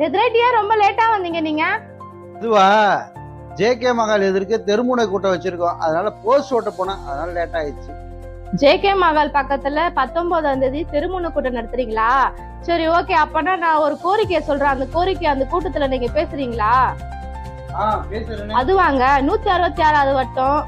எதிரேட்டியா ரொம்ப லேட்டா வந்தீங்க நீங்க? இதுவா ஜேகே மகால் எதிர்க்கு தெருமுனை கூட்டம் வச்சிருக்கோம். அதனால போஸ்ட் ஓட்ட போனேன் அதனால லேட் ஆயிடுச்சு. ஜேகே மகால் பக்கத்துல பத்தொன்பதாம் தேதி திருமண கூட்டம் நடத்துறீங்களா? சரி ஓகே அப்பனா நான் ஒரு கோரிக்கையை சொல்றேன். அந்த கோரிக்கை அந்த கூட்டத்துல நீங்க பேசுறீங்களா? அது வாங்க நூத்தி அறுபத்தி ஆறாவது வட்டம்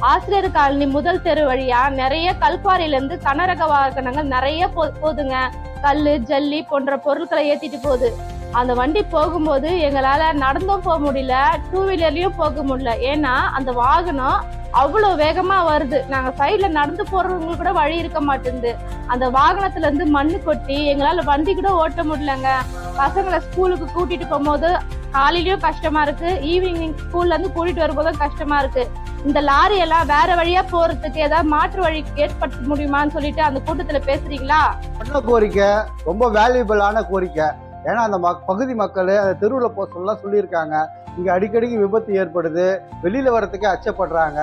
ஆசிரியர் காலனி முதல் தெரு வழியா நிறைய கல்குவாரியில இருந்து கனரக வாகனங்கள் நிறைய போ- போகுதுங்க கல்லு ஜல்லி போன்ற பொருட்களை ஏத்திட்டு போகுது. அந்த வண்டி போகும்போது எங்களால் நடந்தும் போக முடியல டூ வீலர்லயும் போக முடியல. ஏன்னா அந்த வாகனம் அவ்வளோ வேகமாக வருது. நாங்கள் சைடில் நடந்து போகிறவங்களுக்கு கூட வழி இருக்க மாட்டேங்குது. அந்த வாகனத்துலேருந்து மண் கொட்டி எங்களால் வண்டி கூட ஓட்ட முடியலங்க. பசங்களை ஸ்கூலுக்கு கூட்டிகிட்டு போகும்போது காலையிலயும் கஷ்டமா இருக்கு. ஈவினிங் ஸ்கூல்ல இருந்து கூட்டிட்டு வரும்போதும் கஷ்டமா இருக்கு. இந்த லாரி எல்லாம் வேற வழியா போறதுக்கு ஏதாவது மாற்று வழி ஏற்படுத்த முடியுமான்னு சொல்லிட்டு அந்த கூட்டத்துல பேசுறீங்களா? பண்ண கோரிக்கை ரொம்ப வேல்யூபிளான கோரிக்கை. ஏன்னா அந்த மக் பகுதி மக்கள் அந்த தெருவில் போக சொல்ல சொல்லியிருக்காங்க. இங்கே அடிக்கடிக்கு விபத்து ஏற்படுது. வெளியில் வரத்துக்கே அச்சப்படுறாங்க.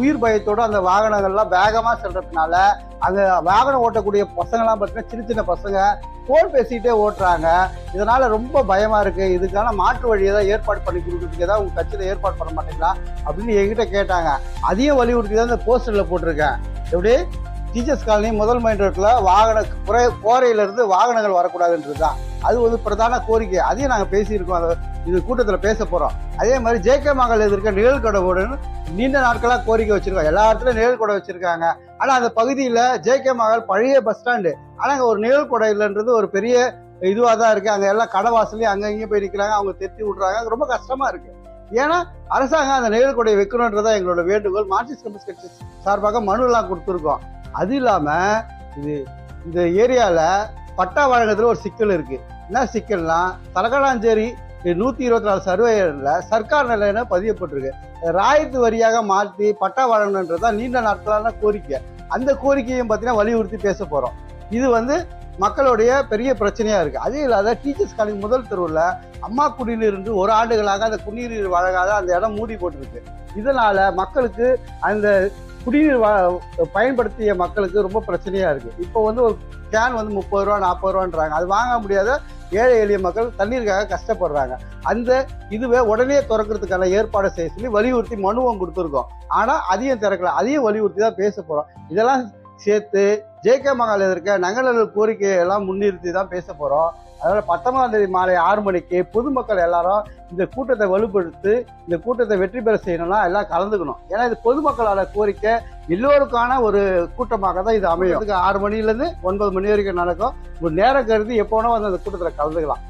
உயிர் பயத்தோடு அந்த வாகனங்கள்லாம் வேகமாக செல்றதுனால அங்கே வாகனம் ஓட்டக்கூடிய பசங்களாம் பார்த்தீங்கன்னா சின்ன சின்ன பசங்க ஃபோன் பேசிக்கிட்டே ஓட்டுறாங்க. இதனால் ரொம்ப பயமாக இருக்குது இதுக்கான மாற்று வழியை தான் ஏற்பாடு பண்ணி கொடுக்கறதுக்கு ஏதாவது உங்கள் கட்சியில் ஏற்பாடு பண்ண மாட்டீங்களா? அப்படின்னு என்கிட்ட கேட்டாங்க. அதையும் வலியுறுத்தி தான் இந்த போஸ்டரில் போட்டிருக்கேன். எப்படி? டீச்சர்ஸ் காலனி முதல் மைண்ட் ரோட்டில் வாகன குறை கோரையிலேருந்து வாகனங்கள் வரக்கூடாதுன்றது தான். அது ஒரு பிரதான கோரிக்கை. அதையும் நாங்கள் பேசியிருக்கோம். அதை இது கூட்டத்தில் பேச போகிறோம் அதே மாதிரி ஜேகே மகள் எதிர்க்க நிழல்கொடவுடன் நீண்ட நாட்களாக கோரிக்கை வச்சுருக்கோம். எல்லா இடத்துலையும் நிழல் வச்சுருக்காங்க. ஆனால் அந்த பகுதியில் ஜேகே மகள் பழைய பஸ் ஸ்டாண்டு. ஆனால் அங்கே ஒரு நிழல்கொடை இல்லைன்றது ஒரு பெரிய இதுவாக தான் இருக்குது அங்கே எல்லாம் கடை வாசலையும் அங்கே இங்கேயும் போய் நிற்கிறாங்க அவங்க தெத்தி விட்றாங்க. ரொம்ப கஷ்டமாக இருக்குது ஏன்னா அரசாங்கம் அந்த நிழல் வைக்கணுன்றதான் எங்களோட வேண்டுகோள். மார்க்சிஸ்ட் கம்யூனிஸ்ட் கட்சி சார்பாக மனுலாம் கொடுத்துருக்கோம். அது இல்லாமல் இது இந்த ஏரியாவில் பட்டா வழங்குறதுல ஒரு சிக்கல் இருக்குது என்ன சிக்கல்னா தலகலாஞ்சேரி நூற்றி இருபத்தி நாலு சர்வேயரில் சர்க்கார் நிலையில பதியப்பட்டிருக்கு. ராயத்து வரியாக மாற்றி பட்டா வழங்கணுன்றது தான் நீண்ட நாட்களான கோரிக்கை. அந்த கோரிக்கையும் பார்த்தீங்கன்னா வலியுறுத்தி பேச போகிறோம் இது வந்து மக்களுடைய பெரிய பிரச்சனையா இருக்கு. அதே இல்லாத டீச்சர்ஸ் காலேஜ் முதல் தெருவில் அம்மா குடிநீர் இருந்து ஒரு ஆண்டுகளாக அந்த குடிநீர் வழங்காத அந்த இடம் மூடி போட்டிருக்கு. இதனால மக்களுக்கு அந்த குடிநீர் பயன்படுத்திய மக்களுக்கு ரொம்ப பிரச்சனையா இருக்கு. இப்போ வந்து ஒரு கேன் வந்து முப்பது ரூபா நாற்பது ரூபான்றாங்க. அது வாங்க முடியாத ஏழை எளிய மக்கள் தண்ணீருக்காக கஷ்டப்படுறாங்க. அந்த இதுவே உடனே திறக்கிறதுக்கான ஏற்பாடு செய்ய சொல்லி வலியுறுத்தி மனுவும் கொடுத்துருக்கோம். ஆனால் அதையும் திறக்கல. அதையும் வலியுறுத்தி தான் பேச போகிறோம் இதெல்லாம் சேர்த்து ஜேகே மகால் இருக்க நங்கநல்லூர் கோரிக்கையை எல்லாம் முன்னிறுத்தி தான் பேச போறோம். அதனால பத்தொன்பதாம் தேதி மாலை ஆறு மணிக்கு பொதுமக்கள் எல்லாரும் இந்த கூட்டத்தை வலுப்படுத்தி இந்த கூட்டத்தை வெற்றி பெற செய்யணும்னா எல்லாம் கலந்துக்கணும். ஏன்னா இது பொதுமக்களோட கோரிக்கை எல்லோருக்கான ஒரு கூட்டமாக தான் இது அமையும். ஆறு மணிலேருந்து ஒன்பது மணி வரைக்கும் நடக்கும். ஒரு நேரம் கருதி எப்போ வந்து அந்த கூட்டத்தில் கலந்துக்கலாம்.